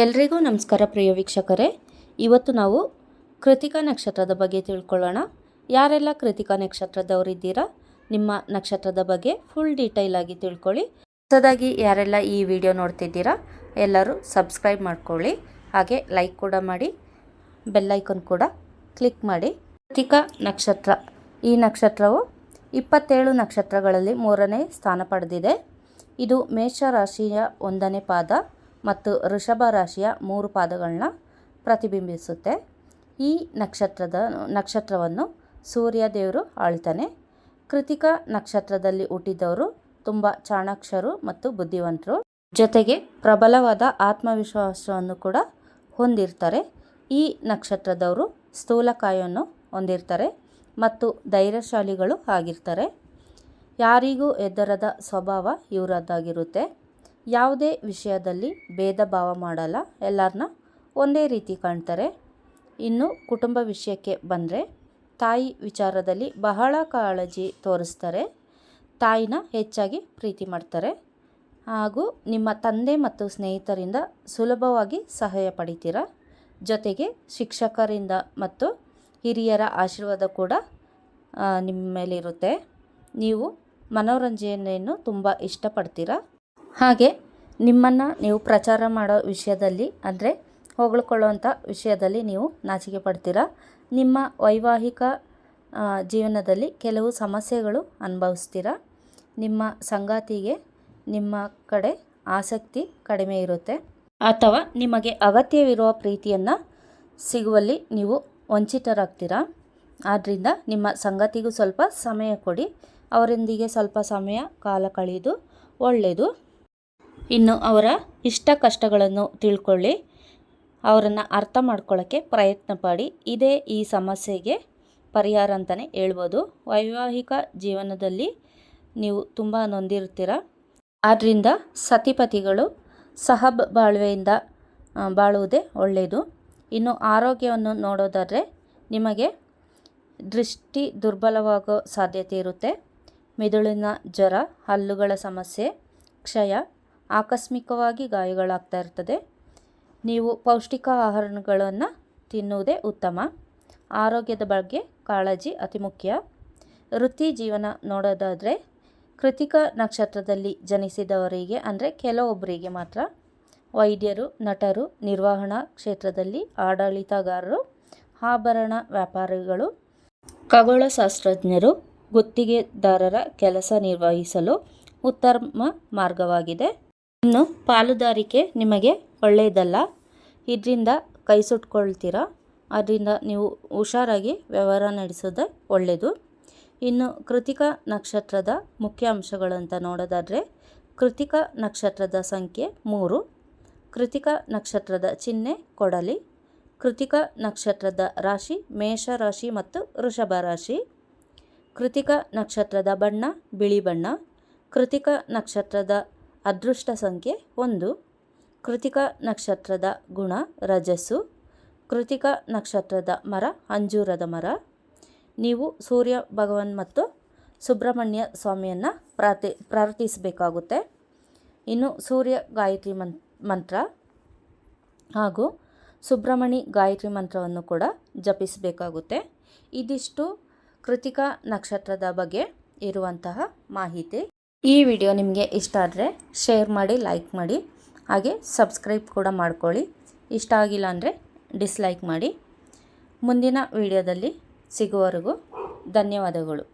ಎಲ್ರಿಗೂ ನಮಸ್ಕಾರ ಪ್ರಿಯ ವೀಕ್ಷಕರೇ. ಇವತ್ತು ನಾವು ಕೃತಿಕಾ ನಕ್ಷತ್ರದ ಬಗ್ಗೆ ತಿಳ್ಕೊಳ್ಳೋಣ. ಯಾರೆಲ್ಲ ಕೃತಿಕಾ ನಕ್ಷತ್ರದವರಿದ್ದೀರಾ, ನಿಮ್ಮ ನಕ್ಷತ್ರದ ಬಗ್ಗೆ ಫುಲ್ ಡೀಟೈಲ್ ಆಗಿ ತಿಳ್ಕೊಳ್ಳಿ. ಹೊಸದಾಗಿ ಯಾರೆಲ್ಲ ಈ ವಿಡಿಯೋ ನೋಡ್ತಿದ್ದೀರಾ, ಎಲ್ಲರೂ ಸಬ್ಸ್ಕ್ರೈಬ್ ಮಾಡ್ಕೊಳ್ಳಿ. ಹಾಗೆ ಲೈಕ್ ಕೂಡ ಮಾಡಿ ಬೆಲ್ಲೈಕನ್ ಕೂಡ ಕ್ಲಿಕ್ ಮಾಡಿ. ಕೃತಿಕಾ ನಕ್ಷತ್ರ. ಈ ನಕ್ಷತ್ರವು ಇಪ್ಪತ್ತೇಳು ನಕ್ಷತ್ರಗಳಲ್ಲಿ ಮೂರನೇ ಸ್ಥಾನ ಪಡೆದಿದೆ. ಇದು ಮೇಷ ರಾಶಿಯ ಒಂದನೇ ಪಾದ. ಮತ್ತು ಋಷಭ ರಾಶಿಯ ಮೂರು ಪಾದಗಳನ್ನ ಪ್ರತಿಬಿಂಬಿಸುತ್ತೆ. ಈ ನಕ್ಷತ್ರದ, ನಕ್ಷತ್ರವನ್ನು ಸೂರ್ಯ ದೇವರು ಆಳ್ತಾನೆ. ಕೃತಿಕ ನಕ್ಷತ್ರದಲ್ಲಿ ಹುಟ್ಟಿದವರು ತುಂಬ ಚಾಣಾಕ್ಷರು ಮತ್ತು ಬುದ್ಧಿವಂತರು. ಜೊತೆಗೆ ಪ್ರಬಲವಾದ ಆತ್ಮವಿಶ್ವಾಸವನ್ನು ಕೂಡ ಹೊಂದಿರ್ತಾರೆ. ಈ ನಕ್ಷತ್ರದವರು ಸ್ಥೂಲಕಾಯನ್ನು ಹೊಂದಿರ್ತಾರೆ ಮತ್ತು ಧೈರ್ಯಶಾಲಿಗಳು ಆಗಿರ್ತಾರೆ. ಯಾರಿಗೂ ಎದ್ದರದ ಸ್ವಭಾವ ಇವರದ್ದಾಗಿರುತ್ತೆ. ಯಾವುದೇ ವಿಷಯದಲ್ಲಿ ಭೇದ ಭಾವ ಮಾಡಲ್ಲ. ಎಲ್ಲರನ್ನ ಒಂದೇ ರೀತಿ ಕಾಣ್ತಾರೆ. ಇನ್ನು ಕುಟುಂಬ ವಿಷಯಕ್ಕೆ ಬಂದರೆ ತಾಯಿ ವಿಚಾರದಲ್ಲಿ ಬಹಳ ಕಾಳಜಿ ತೋರಿಸ್ತಾರೆ. ತಾಯಿನ ಹೆಚ್ಚಾಗಿ ಪ್ರೀತಿ ಮಾಡ್ತಾರೆ. ಹಾಗೂ ನಿಮ್ಮ ತಂದೆ ಮತ್ತು ಸ್ನೇಹಿತರಿಂದ ಸುಲಭವಾಗಿ ಸಹಾಯ ಪಡಿತೀರ. ಜೊತೆಗೆ ಶಿಕ್ಷಕರಿಂದ ಮತ್ತು ಹಿರಿಯರ ಆಶೀರ್ವಾದ ಕೂಡ ನಿಮ್ಮ ಮೇಲಿರುತ್ತೆ ನೀವು ಮನೋರಂಜನೆಯನ್ನು ತುಂಬ ಇಷ್ಟಪಡ್ತೀರಾ. ಹಾಗೆ ನಿಮ್ಮನ್ನು ನೀವು ಪ್ರಚಾರ ಮಾಡೋ ವಿಷಯದಲ್ಲಿ, ಅಂದರೆ ಹೊಗಳಿಕೊಳ್ಳುವಂಥ ವಿಷಯದಲ್ಲಿ ನೀವು ನಾಚಿಕೆ ಪಡ್ತೀರಾ? ನಿಮ್ಮ ವೈವಾಹಿಕ ಜೀವನದಲ್ಲಿ ಕೆಲವು ಸಮಸ್ಯೆಗಳು ಅನುಭವಿಸ್ತೀರ? ನಿಮ್ಮ ಸಂಗಾತಿಗೆ, ನಿಮ್ಮ ಕಡೆ ಆಸಕ್ತಿ ಕಡಿಮೆ ಇರುತ್ತೆ. ಅಥವಾ ನಿಮಗೆ ಅಗತ್ಯವಿರುವ ಪ್ರೀತಿಯನ್ನು ಸಿಗುವಲ್ಲಿ ನೀವು ವಂಚಿತರಾಗ್ತೀರಾ? ಆದ್ದರಿಂದ ನಿಮ್ಮ ಸಂಗತಿಗೂ ಸ್ವಲ್ಪ ಸಮಯ ಕೊಡಿ. ಅವರೊಂದಿಗೆ ಸ್ವಲ್ಪ ಸಮಯ ಕಾಲ ಕಳೆಯೋದು ಒಳ್ಳೆಯದು ಇನ್ನು ಅವರ ಇಷ್ಟ ಕಷ್ಟಗಳನ್ನು ತಿಳ್ಕೊಳ್ಳಿ. ಅವರನ್ನು ಅರ್ಥ ಮಾಡ್ಕೊಳ್ಳೋಕ್ಕೆ ಪ್ರಯತ್ನ ಪಡಿ ಇದೇ ಈ ಸಮಸ್ಯೆಗೆ ಪರಿಹಾರ ಅಂತಲೇ ಹೇಳ್ಬೋದು. ವೈವಾಹಿಕ ಜೀವನದಲ್ಲಿ ನೀವು ತುಂಬ ನೊಂದಿರ್ತೀರ? ಆದ್ದರಿಂದ ಸತಿಪತಿಗಳು ಸಹ ಬಾಳ್ವೆಯಿಂದ ಬಾಳುವುದೇ ಒಳ್ಳೆಯದು ಇನ್ನು ಆರೋಗ್ಯವನ್ನು ನೋಡೋದಾದರೆ ನಿಮಗೆ ದೃಷ್ಟಿ ದುರ್ಬಲವಾಗೋ ಸಾಧ್ಯತೆ ಇರುತ್ತೆ. ಮೆದುಳಿನ ಜ್ವರ, ಹಲ್ಲುಗಳ ಸಮಸ್ಯೆ, ಕ್ಷಯ ಆಕಸ್ಮಿಕವಾಗಿ ಗಾಯಗಳಾಗ್ತಾ ಇರ್ತದೆ. ನೀವು ಪೌಷ್ಟಿಕ ಆಹಾರಗಳನ್ನು ತಿನ್ನುವುದೇ ಉತ್ತಮ. ಆರೋಗ್ಯದ ಬಗ್ಗೆ ಕಾಳಜಿ ಅತಿ ಮುಖ್ಯ. ವೃತ್ತಿ ಜೀವನ ನೋಡೋದಾದರೆ ಕೃತಿಕ ನಕ್ಷತ್ರದಲ್ಲಿ ಜನಿಸಿದವರಿಗೆ ಅಂದರೆ ಕೆಲವೊಬ್ಬರಿಗೆ ಮಾತ್ರ. ವೈದ್ಯರು, ನಟರು, ನಿರ್ವಹಣಾ ಕ್ಷೇತ್ರದಲ್ಲಿ ಆಡಳಿತಗಾರರು, ಆಭರಣ ವ್ಯಾಪಾರಿಗಳು, ಖಗೋಳಶಾಸ್ತ್ರಜ್ಞರು, ಗುತ್ತಿಗೆದಾರರ ಕೆಲಸ ನಿರ್ವಹಿಸಲು ಉತ್ತಮ ಮಾರ್ಗವಾಗಿದೆ. ಇನ್ನು ಪಾಲುದಾರಿಕೆ ನಿಮಗೆ ಒಳ್ಳೆಯದಲ್ಲ. ಇದರಿಂದ ಕೈ ಸುಟ್ಕೊಳ್ತೀರ? ಅದರಿಂದ ನೀವು ಹುಷಾರಾಗಿ ವ್ಯವಹಾರ ನಡೆಸೋದೇ ಒಳ್ಳೆಯದು. ಇನ್ನು ಕೃತಿಕ ನಕ್ಷತ್ರದ ಮುಖ್ಯ ಅಂಶಗಳಂತ ನೋಡೋದಾದರೆ, ಕೃತಿಕ ನಕ್ಷತ್ರದ ಸಂಖ್ಯೆ ಮೂರು, ಕೃತಿಕ ನಕ್ಷತ್ರದ ಚಿಹ್ನೆ ಕೊಡಲಿ, ಕೃತಿಕ ನಕ್ಷತ್ರದ ರಾಶಿ ಮೇಷ ರಾಶಿ ಮತ್ತು ವೃಷಭ ರಾಶಿ, ಕೃತಿಕ ನಕ್ಷತ್ರದ ಬಣ್ಣ ಬಿಳಿ ಬಣ್ಣ, ಕೃತಿಕ ನಕ್ಷತ್ರದ ಅದೃಷ್ಟ ಸಂಖ್ಯೆ ಒಂದು. ಕೃತಿಕ ನಕ್ಷತ್ರದ ಗುಣ, ರಜಸ್ಸು. ಕೃತಿಕ ನಕ್ಷತ್ರದ ಮರ, ಅಂಜೂರದ ಮರ. ನೀವು ಸೂರ್ಯ, ಭಗವಾನ್ ಮತ್ತು ಸುಬ್ರಹ್ಮಣ್ಯ ಸ್ವಾಮಿಯನ್ನು ಪ್ರಾರ್ಥಿ, ಪ್ರಾರ್ಥಿಸಬೇಕಾಗುತ್ತೆ. ಇನ್ನು ಸೂರ್ಯ ಗಾಯತ್ರಿ ಮನ್, ಮಂತ್ರ ಹಾಗೂ ಸುಬ್ರಹ್ಮಣಿ ಗಾಯತ್ರಿ ಮಂತ್ರವನ್ನು ಕೂಡ ಜಪಿಸಬೇಕಾಗುತ್ತೆ. ಇದಿಷ್ಟು ಕೃತಿಕ ನಕ್ಷತ್ರದ ಬಗ್ಗೆ ಇರುವಂತಹ ಮಾಹಿತಿ. ಈ ವಿಡಿಯೋ ನಿಮಗೆ ಇಷ್ಟ ಆದರೆ ಶೇರ್ ಮಾಡಿ, ಲೈಕ್ ಮಾಡಿ, ಹಾಗೆ ಸಬ್ಸ್ಕ್ರೈಬ್ ಕೂಡ ಮಾಡ್ಕೊಳ್ಳಿ. ಇಷ್ಟ ಆಗಿಲ್ಲ ಅಂದರೆ ಡಿಸ್ಲೈಕ್ ಮಾಡಿ. ಮುಂದಿನ ವಿಡಿಯೋದಲ್ಲಿ ಸಿಗುವವರೆಗೂ ಧನ್ಯವಾದಗಳು.